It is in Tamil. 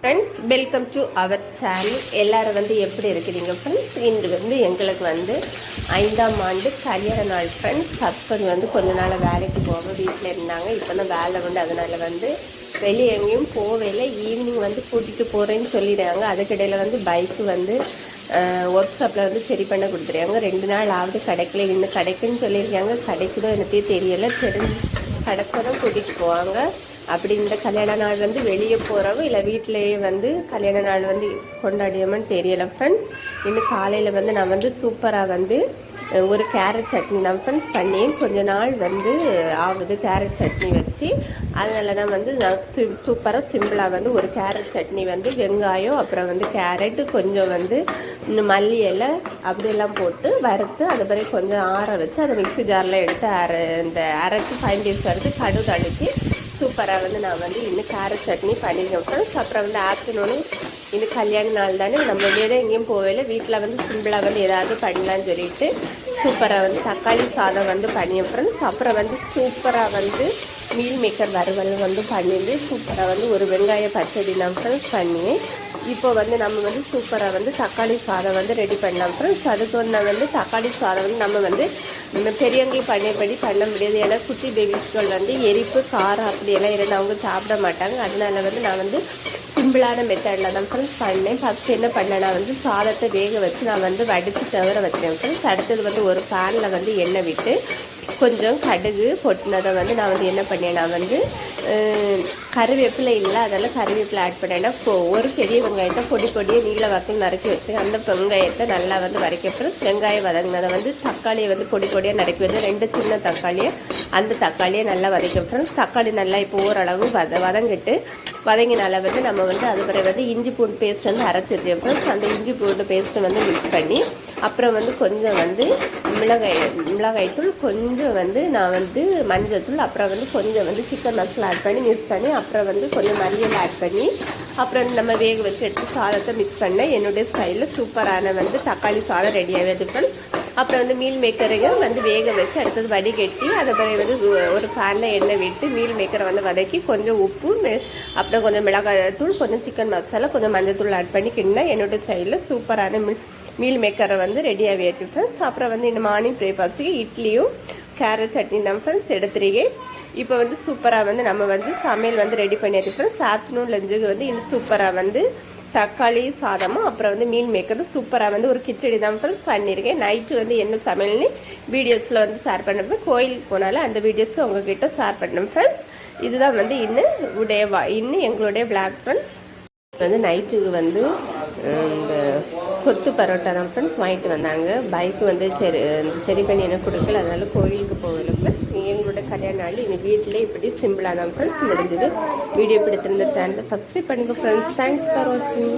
Friends welcome to our channel எல்லாரும் வந்து எப்படி இருக்கிறீங்க ஃப்ரெண்ட்ஸ் இன்று வந்து எங்களுக்கு வந்து ஐந்தாம் ஆண்டு கல்யாண நாள் ஃப்ரெண்ட்ஸ் ஹஸ்பண்ட் வந்து கொஞ்ச நாள் வேலைக்கு போக வீட்டில் இருந்தாங்க. இப்போ தான் வேலை உண்டு. அதனால் வந்து வெளியே எங்கேயும் போகல ஈவினிங் வந்து கூட்டிகிட்டு போகிறேன்னு சொல்லிடுறாங்க. அதுக்கிடையில் வந்து பைக்கு வந்து ஒர்க் ஷாப்பில் வந்து சரி பண்ண கொடுத்துருக்காங்க. ரெண்டு நாள் ஆகுது. கிடைக்கல இன்னும் கிடைக்குன்னு சொல்லியிருக்காங்க. கிடைக்குதோ எனக்கே தெரியலை. தெரிஞ்சு கிடைச்சதும் கூட்டிகிட்டு போவாங்க. அப்படி இந்த கல்யாண நாள் வந்து வெளியே போகிறவங்க இல்லை வீட்டிலேயே வந்து கல்யாண நாள் வந்து கொண்டாடியோமன்னு தெரியலை ஃப்ரெண்ட்ஸ் இன்னும் காலையில் வந்து நான் வந்து சூப்பராக வந்து ஒரு கேரட் சட்னி நான் ஃப்ரெண்ட்ஸ் பண்ணி கொஞ்ச நாள் வந்து ஆகுது கேரட் சட்னி வச்சு. அதனால தான் வந்து நான் சூப்பராக சிம்பிளாக வந்து ஒரு கேரட் சட்னி வந்து வெங்காயம் அப்புறம் வந்து கேரட்டு கொஞ்சம் வந்து இன்னும் மல்லி இலை அப்படியெல்லாம் போட்டு வறுத்து அது பிறகு கொஞ்சம் ஆற வச்சு அதை மிக்சி ஜாரில் எடுத்து அரை இந்த அரைச்சி ஃபைவ் டேஸ் கடுகு அடித்து சூப்பராக வந்து நான் வந்து இன்னும் கேரட் சட்னி பண்ணியிருக்கேன் ஃப்ரெண்ட்ஸ் அப்புறம் வந்து ஆஃப்டர்நூனு இன்னும் கல்யாண நாள் தானே நம்ம வெளியே எங்கேயும் போகல. வீட்டில் வந்து சிம்பிளாக வந்து ஏதாவது பண்ணலான்னு சொல்லிட்டு சூப்பராக வந்து தக்காளி சாதம் வந்து பண்ணியேன் ஃப்ரெண்ட்ஸ் அப்புறம் வந்து சூப்பராக வந்து மீல் மேக்கர் வறுவல் வந்து பண்ணியிருந்து சூப்பராக வந்து ஒரு வெங்காய பச்சடி நான் ஃப்ரெண்ட்ஸ் பண்ணி இப்போ வந்து நம்ம வந்து சூப்பராக வந்து தக்காளி சாதம் வந்து ரெடி பண்ணலாம். ஃப்ரெண்ட்ஸ் அதுக்கு வந்து வந்து தக்காளி சாதம் வந்து நம்ம வந்து நம்ம பெரியவங்களுக்கு பண்ணபடி பண்ண முடியாது. ஏன்னா குட்டி பேபிஸ்கள் வந்து எரிப்பு காரம் அப்படியெல்லாம் இருந்தால் அவங்க சாப்பிட மாட்டாங்க. அதனால வந்து நான் வந்து சிம்பிளான மெத்தடில் தான் ஃப்ரெண்ட்ஸ் பண்ணேன். ஃபஸ்ட் என்ன பண்ணேன்னா வந்து சாதத்தை வேக வச்சு நான் வந்து வடித்து தவிர வச்சிட்டேன். ஃப்ரெண்ட்ஸ் அடுத்தது வந்து ஒரு பேனில் வந்து எண்ணெய் விட்டு கொஞ்சம் கடுகு பொட்டினதை வந்து நான் வந்து என்ன பண்ணேன்னா வந்து கருவேப்பிலை இல்லை அதெல்லாம் கருவேப்பிலை ஆட் பண்ணேன்னா ஒரு பெரிய வெங்காயத்தை பொடி பொடியை நீல வாக்கில் நறுக்கி வச்சு அந்த வெங்காயத்தை நல்லா வந்து வரைக்கப்புறம் வெங்காயம் வதங்கினதை வந்து தக்காளியை வந்து பொடி பொடியாக நறுக்கி வச்சு ரெண்டு சின்ன தக்காளியை அந்த தக்காளியை நல்லா வதக்க ஃப்ரெண்ட்ஸ் தக்காளி நல்லா இப்போ ஓரளவு வத வதங்கிட்டு வதங்கினால வந்து நம்ம வந்து அது பிறகு வந்து இஞ்சி பூண்டு பேஸ்ட் வந்து அரைச்சி வச்சேன் அந்த இஞ்சி பூண்டு பேஸ்ட்டை வந்து மிக்ஸ் பண்ணி அப்புறம் வந்து கொஞ்சம் வந்து மிளகாய் மிளகாய் தூள் கொஞ்சம் வந்து நான் வந்து மஞ்சள் தூள் அப்புறம் வந்து கொஞ்சம் வந்து சிக்கன் மசாலா ஆட் பண்ணி மிக்ஸ் பண்ணி அப்புறம் வந்து கொஞ்சம் மல்லியல் ஆட் பண்ணி அப்புறம் நம்ம வேக வச்சு எடுத்து சாதத்தை மிக்ஸ் பண்ணேன் என்னுடைய ஸ்டைலில் சூப்பரான வந்து தக்காளி சாதம் ரெடியாகவே ஆகிடுது அப்புறம் வந்து மீல் மேக்கரையும் வந்து வேக வச்சு அடுத்தது வடிகட்டி அதை பிறகு வந்து ஒரு ஃபேனில் எண்ணெய் விட்டு மீல் மேக்கரை வந்து வதக்கி கொஞ்சம் உப்பு அப்புறம் கொஞ்சம் மிளகாய் தூள் கொஞ்சம் சிக்கன் மசாலா கொஞ்சம் மஞ்சள் தூள் ஆட் பண்ணி கிண்ணா என்னோட சைடில் சூப்பரான மில்க் மீல் மேக்கரை வந்து ரெடி ஆகியாச்சு ஃப்ரெண்ட்ஸ் அப்புறம் வந்து இந்த மார்னிங் பிரேக்ஃபாஸ்ட்டுக்கு இட்லியும் கேரட் சட்னி தான் ஃப்ரெண்ட்ஸ் எடுத்துருக்கேன். இப்போ வந்து சூப்பராக வந்து நம்ம வந்து சமையல் வந்து ரெடி பண்ணியாச்சு ஃப்ரெண்ட்ஸ் ஆஃப்டர்நூன் லஞ்சுக்கு வந்து இன்னும் சூப்பராக வந்து தக்காளி சாதமும் அப்புறம் வந்து மீன் மேக்கரும் சூப்பராக வந்து ஒரு கிச்சடி தான் ஃப்ரெண்ட்ஸ் பண்ணியிருக்கேன். நைட்டு வந்து என்ன சமையல்னு வீடியோஸில் வந்து ஷேர் பண்ணுறேன். கோயிலுக்கு போனாலும் அந்த வீடியோஸும் உங்ககிட்ட ஷேர் பண்ணேன் ஃப்ரெண்ட்ஸ் இதுதான் வந்து இன்னும் உடைய வா இன்னும் எங்களுடைய பிளாக் ஃப்ரெண்ட்ஸ் வந்து நைட்டுக்கு வந்து இந்த கொத்து பரோட்டா தான் ஃப்ரெண்ட்ஸ் வாங்கிட்டு வந்தாங்க. பைக்கு வந்து சரி சரி பண்ணி எனக்கு கொடுக்கல. அதனால் கோயிலுக்கு போகல ஃப்ரெண்ட்ஸ் எங்களோட கல்யாண நாள் எங்கள் வீட்டிலே இப்படி சிம்பிளாக தான் ஃப்ரெண்ட்ஸ் முடிஞ்சது. வீடியோ பிடித்திருந்த சேனலை சப்ஸ்கிரைப் பண்ணுங்கள் ஃப்ரெண்ட்ஸ் தேங்க்ஸ் ஃபார் வாட்சிங்